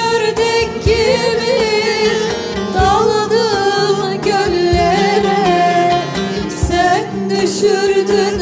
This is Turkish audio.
ördek gibi daldım göllere. Sen düşürdün